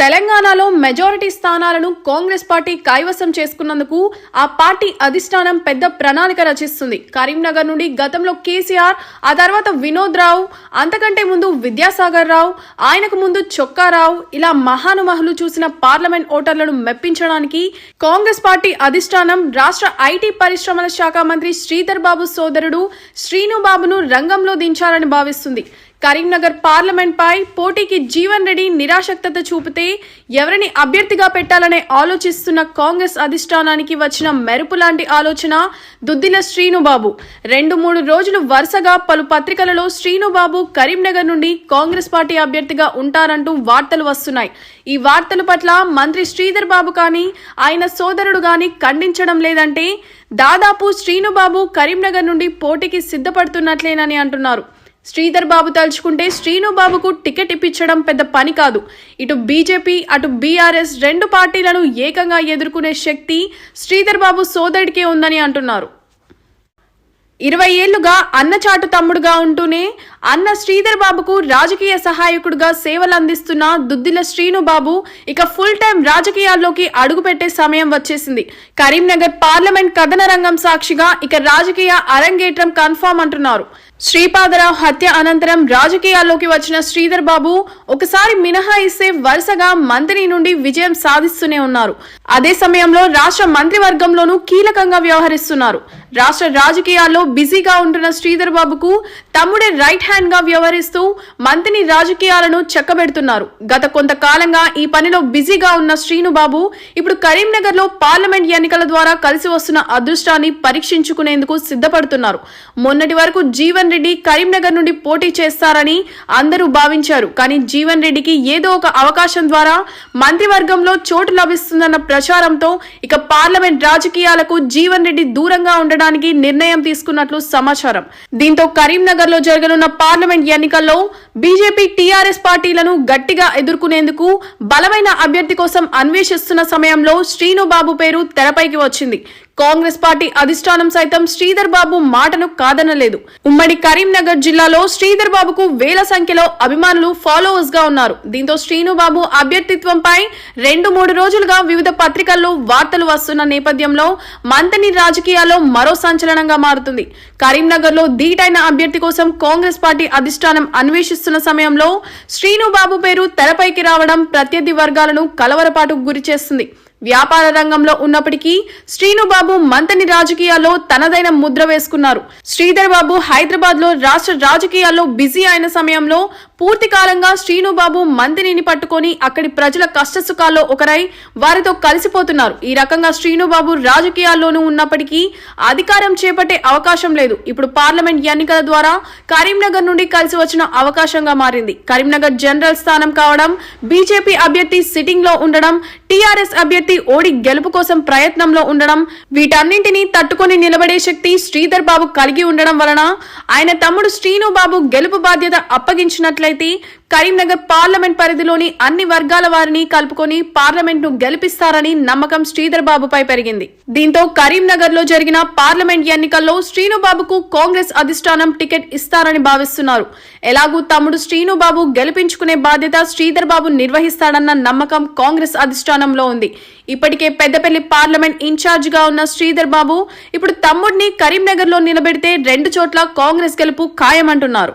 తెలంగాణలో మెజారిటీ స్థానాలను కాంగ్రెస్ పార్టీ కైవసం చేసుకున్నందుకు ఆ పార్టీ అధిష్టానం పెద్ద ప్రణాళిక రచిస్తుంది. కరీంనగర్ నుండి గతంలో కేసీఆర్ ఆ తర్వాత వినోద్ రావు అంతకంటే ముందు విద్యాసాగర్ రావు ఆయనకు ముందు చొక్కారావు ఇలా మహానుమహులు చూసిన పార్లమెంట్ ఓటర్లను మెప్పించడానికి కాంగ్రెస్ పార్టీ అధిష్టానం రాష్ట్ర ఐటీ పరిశ్రమల శాఖ మంత్రి శ్రీధర్ బాబు సోదరుడు శ్రీనుబాబును రంగంలో దించాలని భావిస్తుంది. కరీంనగర్ పార్లమెంట్ పై పోటీకి జీవన్ రెడ్డి నిరాసక్తత చూపితే ఎవరిని అభ్యర్థిగా పెట్టాలనే ఆలోచిస్తున్న కాంగ్రెస్ అధిష్టానానికి వచ్చిన మెరుపు లాంటి ఆలోచన దుద్దిల శ్రీనుబాబు. రెండు మూడు రోజులు వరుసగా పలు పత్రికలలో శ్రీనుబాబు కరీంనగర్ నుండి కాంగ్రెస్ పార్టీ అభ్యర్థిగా ఉంటారంటూ వార్తలు వస్తున్నాయి. ఈ వార్తల పట్ల మంత్రి శ్రీధర్ బాబు కానీ ఆయన సోదరుడు కానీ ఖండించడం లేదంటే దాదాపు శ్రీనుబాబు కరీంనగర్ నుండి పోటీకి సిద్ధపడుతున్నట్లేనని అంటున్నారు. శ్రీధర్ బాబు తలుచుకుంటే శ్రీనుబాబుకు టికెట్ ఇప్పించడం పెద్ద పని కాదు. ఇటు బీజేపీ అటు బీఆర్ఎస్ రెండు పార్టీలను ఏకంగా ఎదుర్కొనే శక్తి శ్రీధర్ బాబు సోదరుడికే ఉందని అంటున్నారు. ఇరవై ఏళ్ళుగా అన్నచాటు తమ్ముడుగా ఉంటూనే అన్న శ్రీధర్ బాబుకు రాజకీయ సహాయకుడిగా సేవలు అందిస్తున్న దుద్దిల శ్రీనుబాబు ఇక ఫుల్ టైం రాజకీయాల్లోకి అడుగుపెట్టే సమయం వచ్చేసింది. కరీంనగర్ పార్లమెంట్ కథన రంగం సాక్షిగా ఇక రాజకీయ అరంగేట్రం కన్ఫామ్ అంటున్నారు. శ్రీపాదరావు హత్య అనంతరం రాజకీయాల్లోకి వచ్చిన శ్రీధర్ బాబు ఒకసారి మినహాయిస్తే వరుసగా మంత్రి నుండి విజయం సాధిస్తూనే ఉన్నారు. అదే సమయంలో రాష్ట్ర మంత్రివర్గంలోనూ కీలకంగా వ్యవహరిస్తున్నారు. రాష్ట్ర రాజకీయాల్లో బిజీగా ఉంటున్న శ్రీధర్ బాబుకు తమ్ముడే రైట్ హ్యాండ్గా వ్యవహరిస్తూ మంత్రిని రాజకీయాలను చెక్కబెడుతున్నారు. గత కొంతకాలంగా ఈ పనిలో బిజీగా ఉన్న శ్రీనుబాబు ఇప్పుడు కరీంనగర్లో పార్లమెంట్ ఎన్నికల ద్వారా కలిసి వస్తున్న అదృష్టాన్ని పరీక్షించుకునేందుకు సిద్ధపడుతున్నారు. మొన్నటి వరకు జీవన్ రెడ్డి కరీంనగర్ నుండి పోటీ చేస్తారని అందరూ భావించారు. కానీ జీవన్ రెడ్డికి ఏదో ఒక అవకాశం ద్వారా మంత్రివర్గంలో చోటు లభిస్తుందన్న ప్రచారంతో ఇక పార్లమెంట్ రాజకీయాలకు జీవన్ రెడ్డి దూరంగా ఉండడానికి నిర్ణయం తీసుకున్నట్లు సమాచారం. దీంతో కరీంనగర్లో జరగనున్న పార్లమెంట్ ఎన్నికల్లో బీజేపీ టీఆర్ఎస్ పార్టీలను గట్టిగా ఎదుర్కొనేందుకు బలమైన అభ్యర్థి కోసం అన్వేషిస్తున్న సమయంలో శ్రీనుబాబు పేరు తెరపైకి వచ్చింది. కాంగ్రెస్ పార్టీ అధిష్టానం సైతం శ్రీధర్ బాబు మాటను కాదనలేదు. ఉమ్మడి కరీంనగర్ జిల్లాలో శ్రీధర్ బాబుకు వేల సంఖ్యలో అభిమానులు ఫాలోవర్స్గా ఉన్నారు. దీంతో శ్రీనుబాబు అభ్యర్థిత్వంపై రెండు మూడు రోజులుగా వివిధ పత్రికల్లో వార్తలు వస్తున్న నేపథ్యంలో మంతని రాజకీయాల్లో మరో సంచలనంగా మారుతుంది. కరీంనగర్లో ధీటైన అభ్యర్థి కోసం కాంగ్రెస్ పార్టీ అధిష్టానం అన్వేషిస్తున్న సమయంలో శ్రీనుబాబు పేరు తెరపైకి రావడం ప్రత్యర్థి వర్గాలను కలవరపాటుకు గురి చేస్తుంది. వ్యాపార రంగంలో ఉన్నప్పటికీ శ్రీనుబాబు మంతని రాజకీయాల్లో తనదైన ముద్ర వేసుకున్నారు. శ్రీధర్ బాబు హైదరాబాద్లో రాష్ట్ర రాజకీయాల్లో బిజీ అయిన సమయంలో పూర్తి కాలంగా శ్రీనుబాబు మంతినిని పట్టుకొని అక్కడి ప్రజల కష్టసుఖాల్లో ఒకరై వారితో కలిసిపోతున్నారు. ఈ రకంగా శ్రీనుబాబు రాజకీయాల్లోనూ ఉన్నప్పటికీ అధికారం చేపట్టే అవకాశం లేదు. ఇప్పుడు పార్లమెంట్ ఎన్నికల ద్వారా కరీంనగర్ నుండి కలిసి వచ్చిన అవకాశంగా మారింది. కరీంనగర్ జనరల్ స్థానం కావడం బీజేపీ అభ్యర్థి సిట్టింగ్లో ఉండడం టీఆర్ఎస్ అభ్యర్థి ఓడి గెలుపు కోసం ప్రయత్నంలో ఉండడం వీటన్నింటినీ తట్టుకొని నిలబడే శక్తి శ్రీధర్ బాబు కలిగి ఉండడం వలన ఆయన తమ్ముడు శ్రీనుబాబు గెలుపు బాధ్యత అప్పగించినట్లయితే కరీంనగర్ పార్లమెంట్ పరిధిలోని అన్ని వర్గాల వారిని కలుపుకొని పార్లమెంట్ను గెలిపిస్తారని నమ్మకం శ్రీధర్ బాబుపై పెరిగింది. దీంతో కరీంనగర్లో జరిగిన పార్లమెంట్ ఎన్నికల్లో శ్రీనుబాబుకు కాంగ్రెస్ అధిష్టానం టికెట్ ఇస్తారని భావిస్తున్నారు. ఎలాగూ తమ్ముడు శ్రీనుబాబు గెలిపించుకునే బాధ్యత శ్రీధర్ బాబు నిర్వహిస్తాడన్న నమ్మకం కాంగ్రెస్ అధిష్టానంలో ఉంది. ఇప్పటికే పెద్దపల్లి పార్లమెంట్ ఇన్ఛార్జ్గా ఉన్న శ్రీధర్ బాబు ఇప్పుడు తమ్ముడిని కరీంనగర్లో నిలబెడితే రెండు చోట్ల కాంగ్రెస్ గెలుపు ఖాయమంటున్నారు.